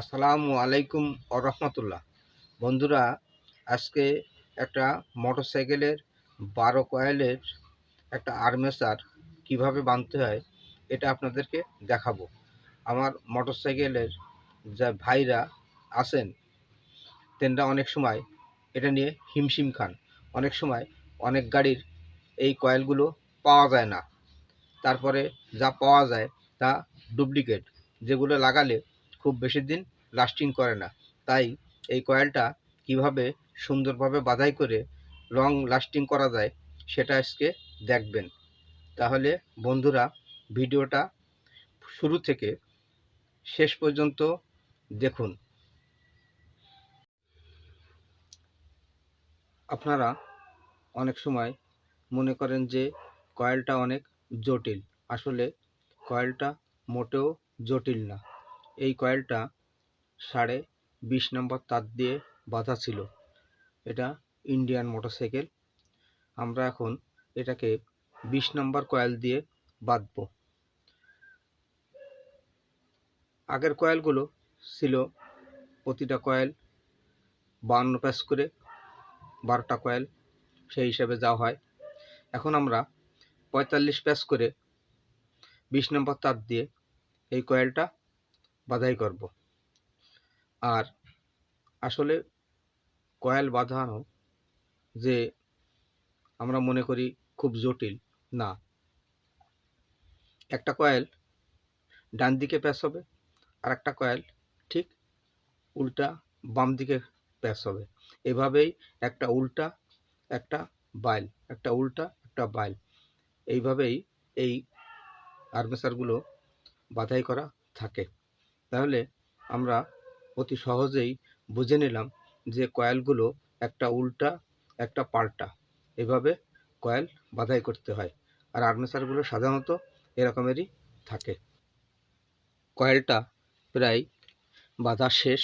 আসসালামু আলাইকুম রহমতুল্লাহ। বন্ধুরা, আজকে একটা মোটরসাইকেলের বারো কয়েলের একটা আর্মেচার কীভাবে বাঁধতে হয়, এটা আপনাদেরকে দেখাবো। আমার মোটরসাইকেলের যা ভাইরা আছেন, তেনরা অনেক সময় এটা নিয়ে হিমশিম খান। অনেক সময় অনেক গাড়ির এই কয়েলগুলো পাওয়া যায় না। তারপরে যা পাওয়া যায় তা ডুপ্লিকেট। যেগুলো লাগালে খুব বেশি দিন লাস্টিং করে না। তাই এই কয়েলটা কীভাবে সুন্দরভাবে বাধাই করে লং লাস্টিং করা যায় সেটা আজকে দেখবেন। তাহলে বন্ধুরা, ভিডিওটা শুরু থেকে শেষ পর্যন্ত দেখুন। আপনারা অনেক সময় মনে করেন যে কয়েলটা অনেক জটিল। আসলে কয়েলটা মোটেও জটিল না। এই কয়েলটা সাড়ে বিশ নম্বর তার দিয়ে বাঁধা ছিল। এটা ইন্ডিয়ান মোটরসাইকেল। আমরা এখন এটাকে বিশ নম্বর কয়েল দিয়ে বাঁধবো। আগের কয়েলগুলো ছিল প্রতিটা কয়েল বান্ন প্যাস করে, বারোটা কয়েল সেই হিসাবে যাওয়া হয়। এখন আমরা পঁয়তাল্লিশ প্যাস করে বিশ নম্বর তার দিয়ে এই কয়েলটা বাধাই করব। আর আসলে কয়েল বাঁধানো যে আমরা মনে করি খুব জটিল, না। একটা কয়েল ডান দিকে প্যাস হবে আর একটা কয়েল ঠিক উল্টা বাম দিকে প্যাস হবে। এভাবেই একটা উল্টা, একটা বাইল, একটা উল্টা, একটা বাইল। এইভাবেই এই আর্মেচারগুলো বাধাই করা থাকে। তাহলে আমরা অতি সহজেই বুঝে নিলাম যে কয়েলগুলো একটা উল্টা, একটা পাল্টা। এভাবে কয়েল বাধাই করতে হয়। আর আর্মেচারগুলো সাধারণত এরকমেরই থাকে। কয়েলটা প্রায় বাঁধা শেষ।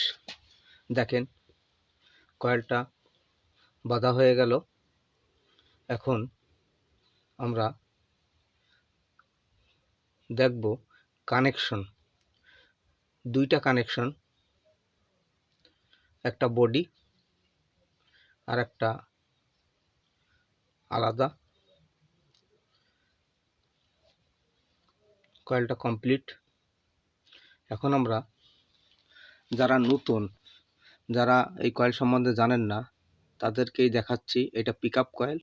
দেখেন, কয়েলটা বাঁধা হয়ে গেল। এখন আমরা দেখব কানেকশন। দুইটা কানেকশন একটা বডি আর একটা আলাদা। কয়েলটা কমপ্লিট এখন আমরা যারা নতুন, যারা এই কয়েল সম্বন্ধে জানেন না, তাদেরকেই দেখাচ্ছি, এটা পিক আপ কয়েল।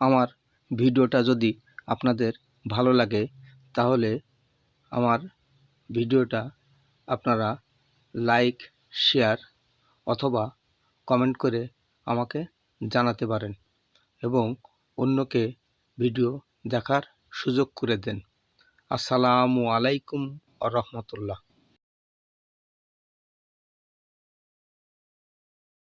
আমার ভিডিওটা যদি আপনাদের ভালো লাগে, তাহলে আমার ভিডিওটা আপনারা লাইক, শেয়ার অথবা কমেন্ট করে আমাকে জানাতে পারেন এবং অন্যকে ভিডিও দেখার সুযোগ করে দেন। আসসালামু আলাইকুম রহমতুল্লাহ।